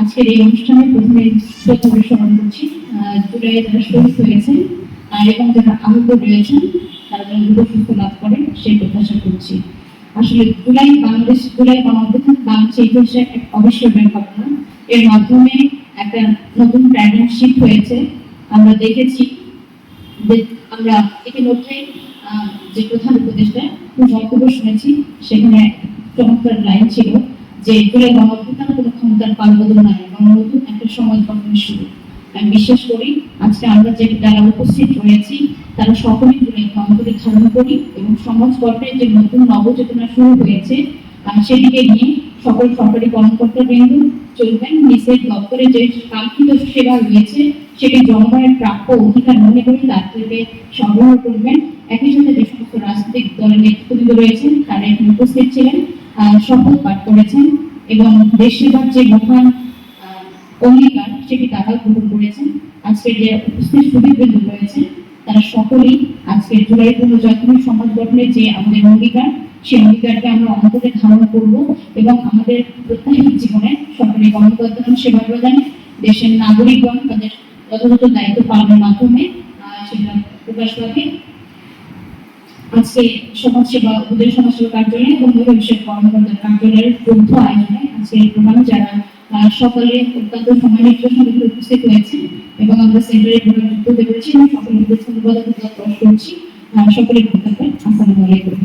আজকের এই অনুষ্ঠানে প্রথমে শ্রদ্ধা স্মরণ করছি। জুলাই যারা শহীদ হয়েছেন এবং যারা আহত রয়েছেন, তারা যেন সুস্থ লাভ করেন, সেই প্রত্যাশা করছি। আসলে জুলাই বাংলাদেশ জুলাই গণঅভ্যুত্থান বাংলাদেশের ইতিহাসে এক অবিস্মরণীয় ঘটনা। এর মাধ্যমে একটা নতুন প্যারাডাইম শিফট হয়েছে। আমরা দেখেছি যে আমরা ইতিমধ্যে যে প্রধান উপদেষ্টা বক্তব্য শুনেছি সেখানে চমৎকার লাইন ছিল। যে জুলাই গণঅভ্যুত্থান কোনো ক্ষমতার এবং নতুন একটা গঠনের শুরু। আমি বিশ্বাস করি, আজকে আমরা যে যারা উপস্থিত রয়েছি, তারা অন্তরে ধারণ করি এবং সমাজ যে নতুন নবচেতনা শুরু হয়েছে সেদিকে নিয়ে সকল সরকারি কর্মকর্তা বিন্দু চলবেন, নিচের দপ্তরে যে কাঙ্ক্ষিত সেবা রয়েছে, সেটি জনগণের প্রাপ্য অধিকার মনে করে তার থেকে সংগ্রহ করবেন। একই সাথে যে সমস্ত রাজনৈতিক দলের নেতৃত্ববৃন্দ রয়েছেন, তারা এখানে উপস্থিত ছিলেন। শপথ পাঠ করেছেন এবং দেশ যে মহান অঙ্গীকার সেটি তারা গ্রহণ করেছেন। আজকের যে উপস্থিত সুদীপবৃন্দ রয়েছে তারা সকলেই আজকের জুলাই পুনর্জাগরণ সমাজ গঠনের যে আমাদের অঙ্গীকার, সেই অঙ্গীকারকে আমরা অন্তরে ধারণ করব এবং আমাদের প্রত্যাহিক জীবনে সরকারি কর্মকর্তাগণ সেবা প্রদানে, দেশের নাগরিকগণ তাদের যথাযথ দায়িত্ব পালনের মাধ্যমে সেটা প্রকাশ পাবে। আজকে সমাজসেবা উপজেলা সমাজসেবা কার্যালয় এবং মহিলা বিষয়ক কর্মকর্তার কার্যালয়ের যৌথ আয়োজনে আজকে যারা সকলে অত্যন্ত সম্মানিত নির্দেশন উপস্থিত এবং আমরা সেন্টারে যুক্ত হতে পেরেছি এবং মধ্যে ধন্যবাদ করছি। সকলে ভালো